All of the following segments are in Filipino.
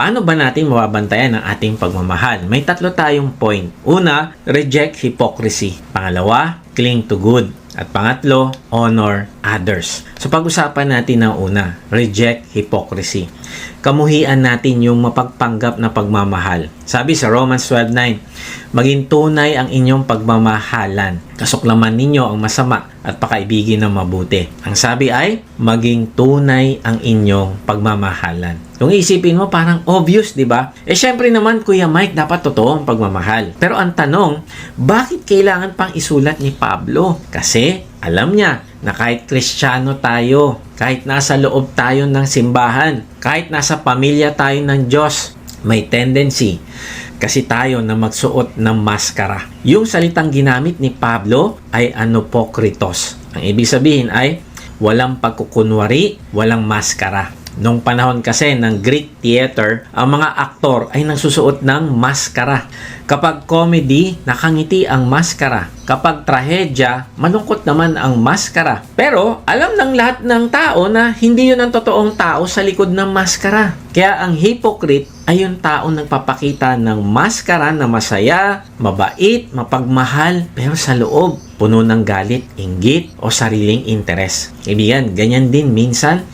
Paano ba natin mababantayan ang ating pagmamahal? May tatlo tayong point. Una, reject hypocrisy. Pangalawa, cling to good. At pangatlo, honor others. So pag-usapan natin ang una, reject hypocrisy. Kamuhian natin yung mapagpanggap na pagmamahal. Sabi sa Romans 12.9, maging tunay ang inyong pagmamahalan. Kasuklaman ninyo ang masama at pakaibigin ng mabuti. Ang sabi ay, maging tunay ang inyong pagmamahalan. Kung isipin mo, parang obvious, di ba? Eh, syempre naman, Kuya Mike, dapat totoo ang pagmamahal. Pero ang tanong, bakit kailangan pang isulat ni Pablo? Kasi, alam niya na kahit kristyano tayo, kahit nasa loob tayo ng simbahan, kahit nasa pamilya tayo ng Diyos, may tendency kasi tayo na magsuot ng maskara. Yung salitang ginamit ni Pablo ay anopokritos. Ang ibig sabihin ay walang pagkukunwari, walang maskara. Nung panahon kasi ng Greek theater, ang mga aktor ay nagsusuot ng maskara. Kapag comedy, nakangiti ang maskara. Kapag trahedya, malungkot naman ang maskara. Pero alam ng lahat ng tao na hindi yun ang totoong tao sa likod ng maskara. Kaya ang hypocrite ay yung tao nagpapakita ng maskara na masaya, mabait, mapagmahal, pero sa loob, puno ng galit, inggit, o sariling interes. Kaibigan, ganyan din minsan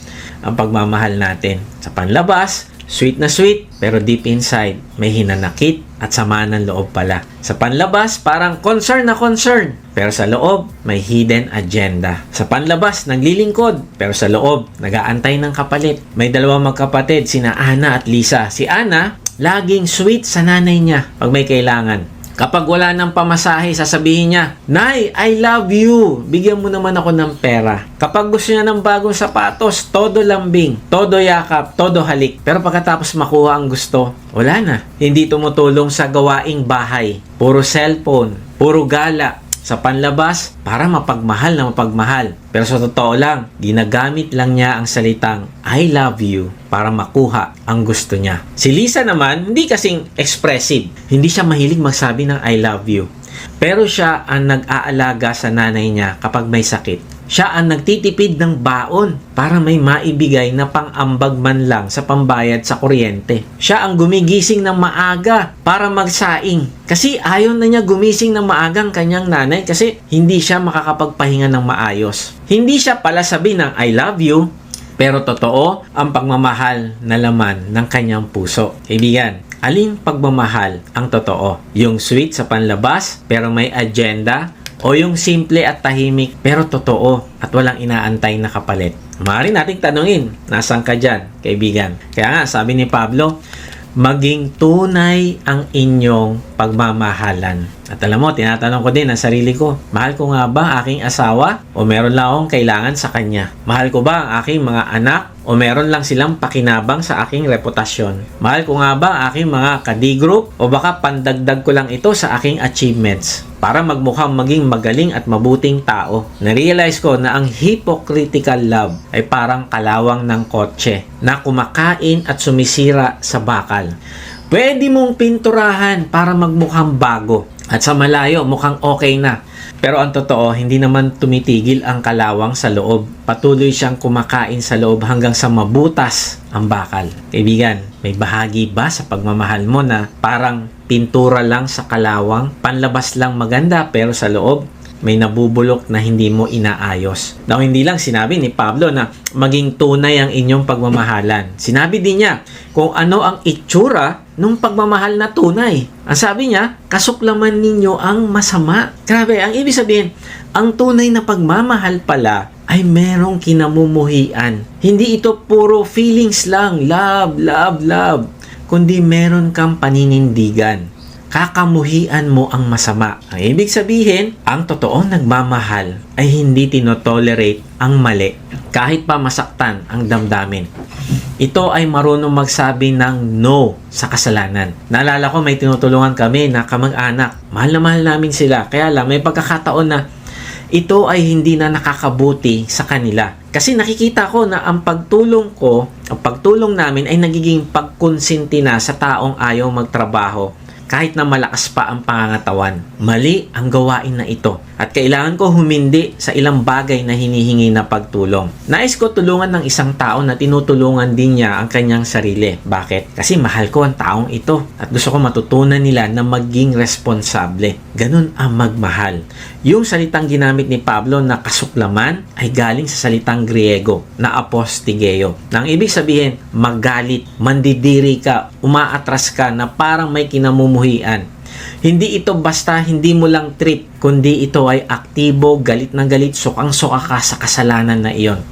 ang pagmamahal natin. Sa panlabas, sweet na sweet, pero deep inside, may hinanakit at sama ng loob pala. Sa panlabas, parang concern na concern, pero sa loob, may hidden agenda. Sa panlabas, naglilingkod, pero sa loob, nagaantay ng kapalit. May dalawang magkapatid, sina Ana at Lisa. Si Ana, laging sweet sa nanay niya pag may kailangan. Kapag wala ng pamasahe, sasabihin niya, Nay, I love you. Bigyan mo naman ako ng pera. Kapag gusto niya ng bagong sapatos, todo lambing, todo yakap, todo halik. Pero pagkatapos makuha ang gusto, wala na. Hindi tumutulong sa gawaing bahay. Puro cellphone, puro gala, sa panlabas para mapagmahal na mapagmahal. Pero sa totoo lang, ginagamit lang niya ang salitang I love you para makuha ang gusto niya. Si Lisa naman, hindi kasing expressive. Hindi siya mahilig magsabi ng I love you. Pero siya ang nag-aalaga sa nanay niya kapag may sakit. Siya ang nagtitipid ng baon para may maibigay na pang-ambag man lang sa pambayad sa kuryente. Siya ang gumigising ng maaga para magsaing. Kasi ayaw na niya gumising ng maagang kanyang nanay kasi hindi siya makakapagpahinga ng maayos. Hindi siya pala sabi ng I love you, pero totoo ang pagmamahal na laman ng kanyang puso. Kaibigan, aling pagmamahal ang totoo? Yung sweet sa panlabas pero may agenda o yung simple at tahimik pero totoo at walang inaantay na kapalit? Maaari nating tanungin, nasan ka dyan, kaibigan? Kaya nga, sabi ni Pablo, maging tunay ang inyong pagmamahalan. At alam mo, tinatanong ko din ang sarili ko, mahal ko nga ba aking asawa o meron lang akong kailangan sa kanya? Mahal ko ba ang aking mga anak o meron lang silang pakinabang sa aking reputasyon? Mahal ko nga ba ang aking mga kadigroup o baka pandagdag ko lang ito sa aking achievements para magmukhang maging magaling at mabuting tao? Narealize ko na ang hypocritical love ay parang kalawang ng kotse na kumakain at sumisira sa bakal. Pwede mong pinturahan para magmukhang bago at sa malayo mukhang okay na. Pero ang totoo, hindi naman tumitigil ang kalawang sa loob. Patuloy siyang kumakain sa loob hanggang sa mabutas ang bakal. Kaibigan, may bahagi ba sa pagmamahal mo na parang pintura lang sa kalawang, panlabas lang maganda pero sa loob may nabubulok na hindi mo inaayos. Now, hindi lang sinabi ni Pablo na maging tunay ang inyong pagmamahalan. Sinabi din niya kung ano ang itsura ng pagmamahal na tunay. Ang sabi niya, kasuklaman ninyo ang masama. Grabe, ang ibig sabihin, ang tunay na pagmamahal pala ay merong kinamumuhian. Hindi ito puro feelings lang, love, love, love, kundi meron kang paninindigan kakamuhian mo ang masama. Ang ibig sabihin, ang totoong nagmamahal ay hindi tinotolerate ang mali kahit pa masaktan ang damdamin. Ito ay marunong magsabi ng no sa kasalanan. Naalala ko may tinutulungan kami na kamag-anak. Mahal na mahal namin sila. Kaya lang may pagkakataon na ito ay hindi na nakakabuti sa kanila. Kasi nakikita ko na ang pagtulong ko, ang pagtulong namin ay nagiging pagkonsinti na sa taong ayaw magtrabaho kahit na malakas pa ang pangangatawan. Mali ang gawain na ito. at kailangan ko humindi sa ilang bagay na hinihingi na pagtulong. Nais ko tulungan ng isang tao na tinutulungan din niya ang kanyang sarili. Bakit? Kasi mahal ko ang taong ito at gusto ko matutunan nila na maging responsable. Ganun ang magmahal. Yung salitang ginamit ni Pablo na kasuklaman ay galing sa salitang Griego na apostigeo. Nang ibig sabihin, magalit, mandidiri ka, umaatras ka na parang may kinamumuhian. Hindi ito basta hindi mo lang trip, kundi ito ay aktibo, galit na galit, sukang-suka ka sa kasalanan na iyon.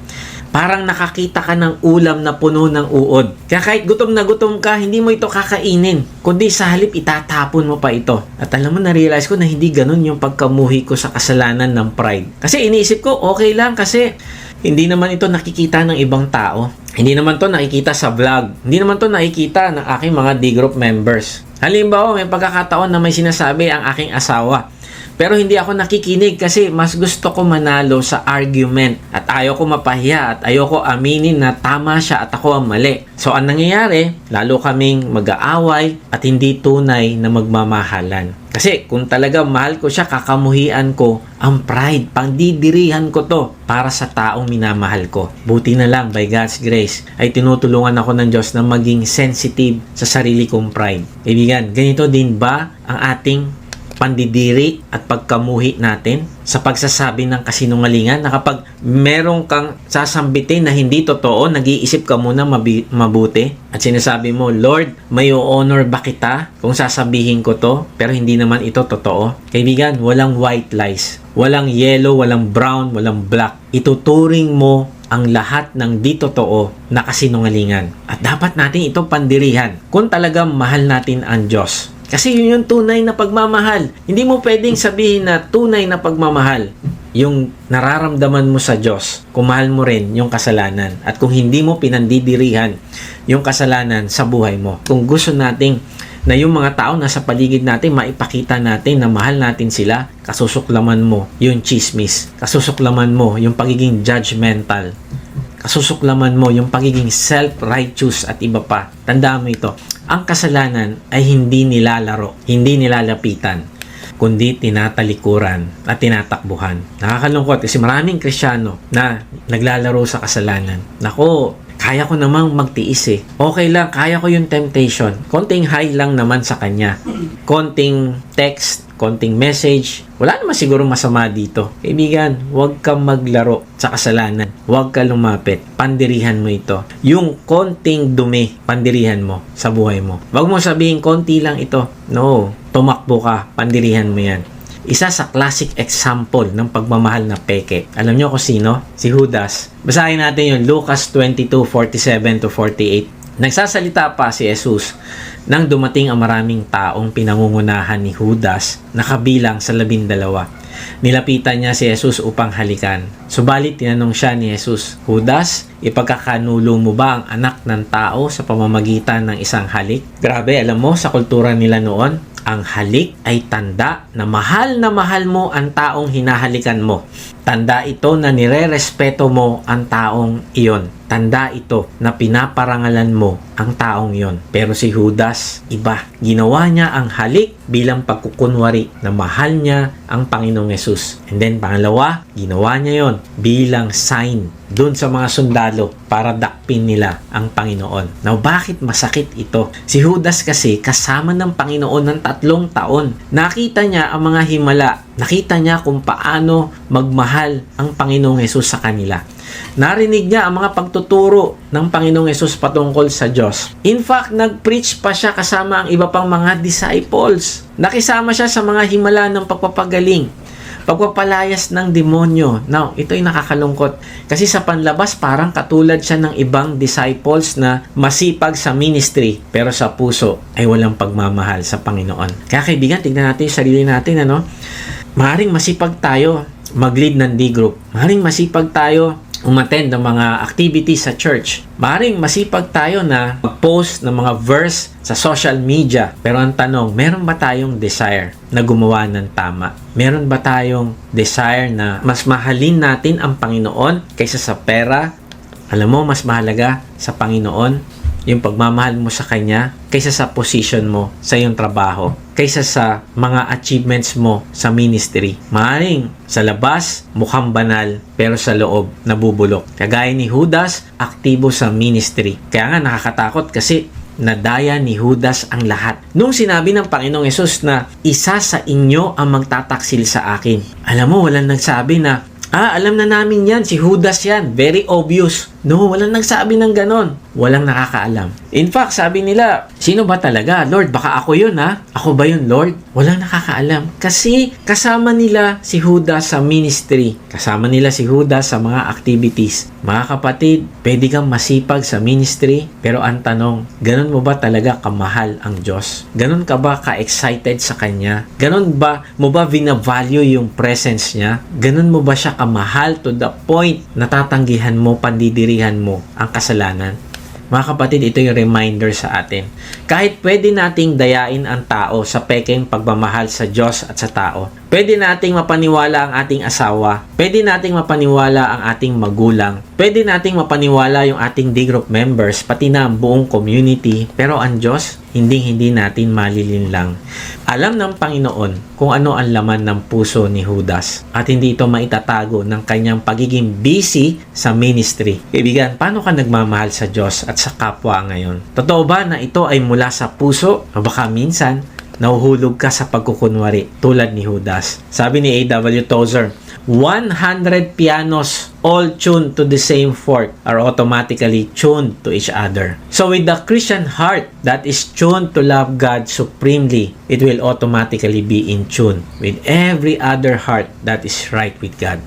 Parang nakakita ka ng ulam na puno ng uod. Kaya kahit gutom na gutom ka, hindi mo ito kakainin. Kundi sa halip itatapon mo pa ito. At alam mo, na-realize ko na hindi ganun yung pagkamuhi ko sa kasalanan ng pride. Kasi iniisip ko, okay lang kasi hindi naman ito nakikita ng ibang tao. Hindi naman to nakikita sa vlog. Hindi naman to nakikita ng aking mga D-group members. Halimbawa, may pagkakataon na may sinasabi ang aking asawa. Pero hindi ako nakikinig kasi mas gusto ko manalo sa argument at ayaw ko mapahiya at ayaw ko aminin na tama siya at ako ang mali. So ang nangyayari, lalo kaming mag-aaway at hindi tunay na magmamahalan. Kasi kung talaga mahal ko siya, kakamuhian ko ang pride. Pangdidirihan ko to para sa taong minamahal ko. Buti na lang, by God's grace, ay tinutulungan ako ng Diyos na maging sensitive sa sarili kong pride. Kaibigan, ganito din ba ang ating pandidiri at pagkamuhi natin sa pagsasabi ng kasinungalingan na kapag meron kang sasambitin na hindi totoo, nag-iisip ka muna mabi- mabuti at sinasabi mo, Lord, may honor ba kita kung sasabihin ko to pero hindi naman ito totoo? Kaibigan, walang white lies. Walang yellow, walang brown, walang black. Ituturing mo ang lahat ng di totoo na kasinungalingan. At dapat natin ito pandirihan kung talagang mahal natin ang Diyos. Kasi yun yung tunay na pagmamahal. Hindi mo pwedeng sabihin na tunay na pagmamahal yung nararamdaman mo sa Diyos kung mahal mo rin yung kasalanan at kung hindi mo pinandidirihan yung kasalanan sa buhay mo. Kung gusto nating na yung mga tao na sa paligid natin maipakita natin na mahal natin sila, kasusuklaman mo yung chismis, kasusuklaman mo yung pagiging judgmental, kasusuklaman mo yung pagiging self-righteous at iba pa. Tandaan mo ito, ang kasalanan ay hindi nilalaro, hindi nilalapitan, kundi tinatalikuran at tinatakbuhan. Nakakalungkot kasi maraming krisyano na naglalaro sa kasalanan. Nako, kaya ko namang magtiis eh. Okay lang, kaya ko yung temptation. Konting high lang naman sa kanya. Konting text, konting message. Wala naman siguro masama dito. Kaibigan, huwag kang maglaro sa kasalanan. Huwag ka lumapit. Pandirihan mo ito. Yung konting dumi, pandirihan mo sa buhay mo. Huwag mo sabihin, konti lang ito. No, tumakbo ka. Pandirihan mo yan. Isa sa classic example ng pagmamahal na peke. Alam nyo kung sino? Si Judas. Basahin natin yung Lucas 22:47 to 48. Nagsasalita pa si Jesus nang dumating ang maraming taong pinangungunahan ni Judas na kabilang sa labindalawa. Nilapitan niya si Jesus upang halikan. Subalit tinanong siya ni Jesus, Judas, ipagkakanulo mo ba ang anak ng tao sa pamamagitan ng isang halik? Grabe, alam mo, sa kultura nila noon, ang halik ay tanda na mahal na mahal mo ang taong hinahalikan mo. Tanda ito na nire-respeto mo ang taong iyon. Tanda ito na pinaparangalan mo ang taong iyon. Pero si Judas, iba. Ginawa niya ang halik bilang pagkukunwari na mahal niya ang Panginoong Yesus. And then pangalawa, ginawa niya yon bilang sign dun sa mga sundalo para dakpin nila ang Panginoon. Now, bakit masakit ito? Si Judas kasi kasama ng Panginoon ng tatlong taon. Nakita niya ang mga himala. Nakita niya kung paano magmahal ang Panginoong Yesus sa kanila. Narinig niya ang mga pagtuturo ng Panginoong Yesus patungkol sa Diyos. In fact, nag-preach pa siya kasama ang iba pang mga disciples. Nakisama siya sa mga himala ng pagpapagaling pagpapalayas ng demonyo. Now, ito ay nakakalungkot. Kasi sa panlabas, parang katulad siya ng ibang disciples na masipag sa ministry, pero sa puso ay walang pagmamahal sa Panginoon. Kaya kaibigan, tignan natin yung sarili natin, ano? Maring masipag tayo mag-lead ng D-group. Maring masipag tayo umattend ng mga activities sa church. Maring masipag tayo na mag-post ng mga verse sa social media. Pero ang tanong, meron ba tayong desire na gumawa ng tama? Meron ba tayong desire na mas mahalin natin ang Panginoon kaysa sa pera? Alam mo, mas mahalaga sa Panginoon yung pagmamahal mo sa Kanya kaysa sa position mo sa iyong trabaho, kaysa sa mga achievements mo sa ministry. Maaaring sa labas, mukhang banal, pero sa loob, nabubulok. Kagaya ni Judas, aktibo sa ministry. Kaya nga nakakatakot kasi nadaya ni Judas ang lahat. Nung sinabi ng Panginoong Yesus na isa sa inyo ang magtataksil sa akin. Alam mo, walang nagsabi na Ah, alam na namin yan. Si Judas yan. Very obvious. No, walang nagsabi ng ganon. Walang nakakaalam. In fact, sabi nila, sino ba talaga? Lord, baka ako yun ha? Ako ba yun, Lord? Walang nakakaalam. Kasi kasama nila si Judas sa ministry. Kasama nila si Judas sa mga activities. Mga kapatid, pwede kang masipag sa ministry, pero ang tanong, ganon mo ba talaga kamahal ang Diyos? Ganon ka ba ka-excited sa Kanya? Ganon ba mo ba vina-value yung presence niya? Ganon mo ba siya kamahal to the point na tatanggihan mo, pandidirihan mo ang kasalanan? Mga kapatid, ito yung reminder sa atin. Kahit pwede nating dayain ang tao sa pekeng pagmamahal sa Diyos at sa tao, pwede nating mapaniwala ang ating asawa, pwede nating mapaniwala ang ating magulang, pwede nating mapaniwala yung ating D group members, pati na ang buong community, pero ang Diyos, hindi hindi natin malilinlang. Alam ng Panginoon kung ano ang laman ng puso ni Judas at hindi ito maitatago ng kanyang pagiging busy sa ministry. Kaibigan, paano ka nagmamahal sa Diyos at sa kapwa ngayon? Totoo ba na ito ay mula sa puso o baka minsan nahuhulog ka sa pagkukunwari tulad ni Judas? Sabi ni A.W. Tozer, 100 pianos all tuned to the same fork are automatically tuned to each other. So with the Christian heart that is tuned to love God supremely, it will automatically be in tune with every other heart that is right with God.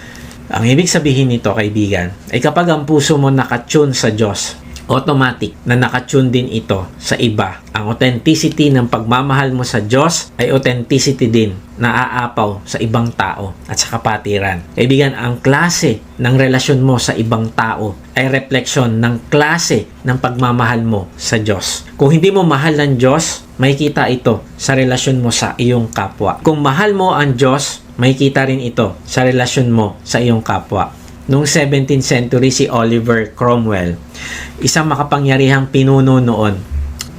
Ang ibig sabihin nito, kaibigan, ay kapag ang puso mo nakatune sa Diyos, automatic na nakatune din ito sa iba. Ang authenticity ng pagmamahal mo sa Diyos ay authenticity din na aapaw sa ibang tao at sa kapatiran. Kaibigan, ang klase ng relasyon mo sa ibang tao ay refleksyon ng klase ng pagmamahal mo sa Diyos. Kung hindi mo mahal ng Diyos, makikita ito sa relasyon mo sa iyong kapwa. Kung mahal mo ang Diyos, makikita rin ito sa relasyon mo sa iyong kapwa. Noong 17th century si Oliver Cromwell, isang makapangyarihang pinuno noon,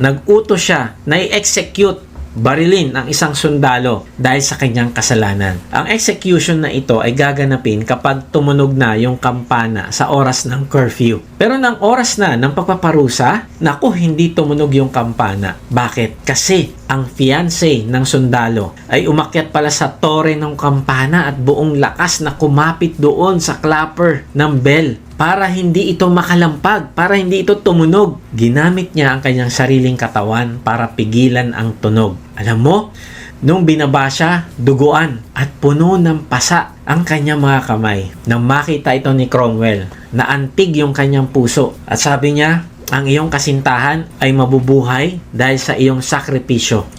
nag-utos siya na i-execute barilin ang isang sundalo dahil sa kanyang kasalanan. Ang execution na ito ay gaganapin kapag tumunog na yung kampana sa oras ng curfew. Pero ng oras na ng pagpaparusa, naku, hindi tumunog yung kampana. Bakit? Kasi ang fiancé ng sundalo ay umakyat pala sa tore ng kampana at buong lakas na kumapit doon sa clapper ng bell para hindi ito makalampag, para hindi ito tumunog. Ginamit niya ang kanyang sariling katawan para pigilan ang tunog. Alam mo, nung binaba siya, duguan at puno ng pasa ang kanyang mga kamay. Nang makita ito ni Cromwell, na antig yung kanyang puso. At sabi niya, ang iyong kasintahan ay mabubuhay dahil sa iyong sakripisyo.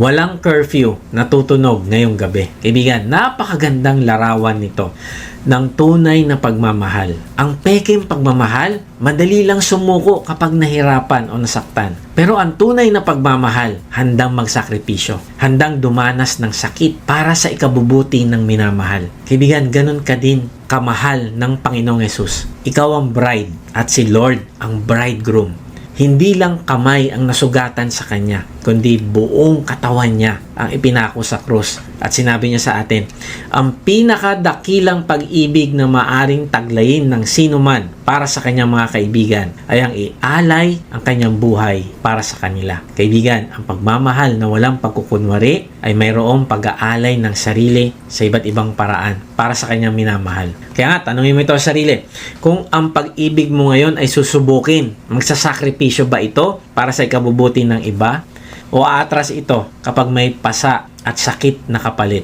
Walang curfew na tutunog ngayong gabi. Kaibigan, napakagandang larawan nito ng tunay na pagmamahal. Ang peking pagmamahal, madali lang sumuko kapag nahirapan o nasaktan. Pero ang tunay na pagmamahal, handang magsakripisyo, handang dumanas ng sakit para sa ikabubuti ng minamahal. Kaibigan, ganun ka din kamahal ng Panginoong Yesus. Ikaw ang bride at si Lord ang bridegroom. Hindi lang kamay ang nasugatan sa Kanya, kundi buong katawan niya ang ipinako sa krus. At sinabi niya sa atin, ang pinakadakilang pag-ibig na maaring taglayin ng sino man para sa kanyang mga kaibigan ay ang ialay ang kanyang buhay para sa kanila. Kaibigan, ang pagmamahal na walang pagkukunwari ay mayroong pag-aalay ng sarili sa iba't ibang paraan para sa kanyang minamahal. Kaya nga, tanongin mo ito sa sarili, kung ang pag-ibig mo ngayon ay susubukin, magsasakripisyo ba ito para sa ikabubuti ng iba? O aatras ito kapag may pasa at sakit na kapalit?